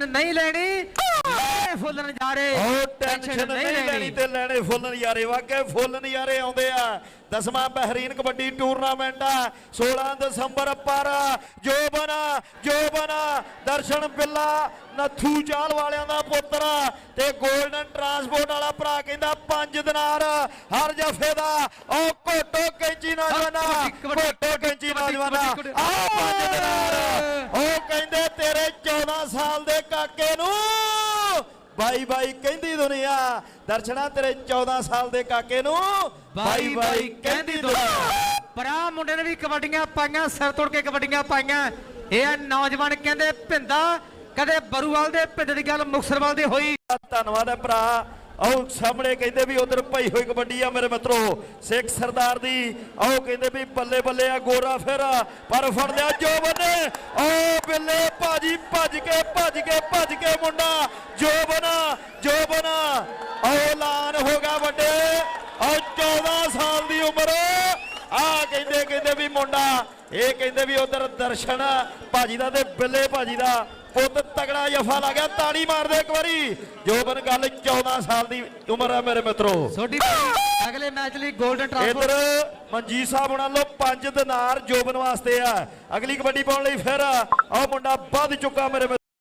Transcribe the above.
ਨਹੀਂ ਲੈਣੀ। ਇਹ ਫੁੱਲ ਨਜ਼ਾਰੇ ਉਹ ਟੈਨਸ਼ਨ ਨਹੀਂ ਲੈਣੀ। ਤੇ ਲੈਣੇ ਫੁੱਲ ਨਜ਼ਾਰੇ ਵਾਕੇ ਫੁੱਲ ਨਜ਼ਾਰੇ ਆਉਂਦੇ ਆ। ਦਸਵਾਂ ਬਹਿਰੀਨ ਕਬੱਡੀ ਟੂਰਨਾਮੈਂਟ ਆ। 16 ਦਸੰਬਰ ਪਰ ਜੋ ਬਣਾ ਜੋ ਬਣਾ ਦਰਸ਼ਨ ਬਿੱਲਾ ਨੱਥੂ ਚਾਲ ਵਾਲਿਆਂ ਦਾ ਪੁੱਤਰ ਤੇ 골ਡਨ ਟਰਾਂਸਪੋਰਟ ਵਾਲਾ ਭਰਾ ਕਹਿੰਦਾ 5 ਦਿਨਾਰ ਹਰ ਜਫੇ ਦਾ। ਉਹ ਘੋਟੋ ਕੈਂਚੀ ਨੌਜਵਾਨਾ ਘੋਟੋ ਕੈਂਚੀ ਨੌਜਵਾਨਾ ਆ। 5 ਦਿਨਾਰ। ਸਾਲ ਦੇ ਕਾਕੇ ਨੂੰ। ਬਾਈ ਬਾਈ ਕਹਿੰਦੀ ਦੁਨੀਆ ਦਰਸ਼ਨਾ ਤੇਰੇ 14 ਸਾਲ ਦੇ ਕਾਕੇ ਨੂੰ। ਬਾਈ ਬਾਈ ਕਹਿੰਦੀ ਦੁਨੀਆ। ਪਰਾ ਮੁੰਡੇ ਨੇ ਵੀ ਕਬੱਡੀਆਂ ਪਾਈਆਂ ਸਿਰ ਤੋੜ ਕੇ ਕਬੱਡੀਆਂ ਪਾਈਆਂ। ਇਹ ਆ ਨੌਜਵਾਨ ਕਹਿੰਦੇ ਭਿੰਦਾ ਕਦੇ ਬਰੂਵਾਲ ਦੇ ਭਿੰਦ ਦੀ ਗੱਲ ਮੁਕਸਰਵਾਲ ਦੀ ਹੋਈ। ਧੰਨਵਾਦ ਹੈ ਭਰਾ। ਆਓ ਸਾਹਮਣੇ ਕਹਿੰਦੇ ਵੀ ਉਧਰ ਭਈ ਹੋਈ ਕਬੱਡੀ ਆ ਮੇਰੇ ਮਿੱਤਰੋ, ਸਿੱਖ ਸਰਦਾਰ ਦੀ, ਆਓ ਕਹਿੰਦੇ ਵੀ ਬੱਲੇ ਬੱਲੇ ਆ, ਗੋਰਾ ਫੇਰਾ, ਪਰ ਫੜ ਲਿਆ ਜੋ ਬੰਨੇ ਓ ਬਿੱਲੇ ਭਾਜੀ ਭੱਜ ਕੇ ਭੱਜ ਕੇ ਭੱਜ ਕੇ ਮੁੰਡਾ, ਜੋ ਬਣਾ ਜੋ ਬਣਾ, ਆਓ ਐਲਾਨ ਹੋ ਗਿਆ ਵੱਡੇ, ਆਓ 14 ਸਾਲ ਦੀ ਉਮਰ, ਆ ਕਹਿੰਦੇ ਕਹਿੰਦੇ ਵੀ ਮੁੰਡਾ, ਇਹ ਕਹਿੰਦੇ ਵੀ ਉਧਰ ਦਰਸ਼ਨ ਭਾਜੀ ਦਾ ਤੇ ਬਿੱਲੇ ਭਾਜੀ ਦਾ ਪੁੱਤ ਤਗੜਾ ਜਫਾ ਲਾ ਗਿਆ ਤਾੜੀ ਮਾਰ ਦੇ ਇੱਕ ਵਾਰੀ। ਜੋਬਨ ਗੱਲ 14 ਸਾਲ ਦੀ ਉਮਰ ਹੈ ਮੇਰੇ ਮਿੱਤਰੋ। ਛੋਟੀ ਅਗਲੇ ਮੈਚ ਲਈ 골ਡਨ ਟਰਾਂਸਪੋਰਟ ਇਧਰ ਮਨਜੀਤ ਸਾਹਿਬ ਉਹਨਾਂ ਲੋ 5 ਦਿਨਾਰ ਜੋਬਨ ਵਾਸਤੇ ਆ। ਅਗਲੀ ਕਬੱਡੀ ਪਾਉਣ ਲਈ ਫਿਰ ਆਹ ਮੁੰਡਾ ਵੱਧ ਚੁੱਕਾ ਮੇਰੇ।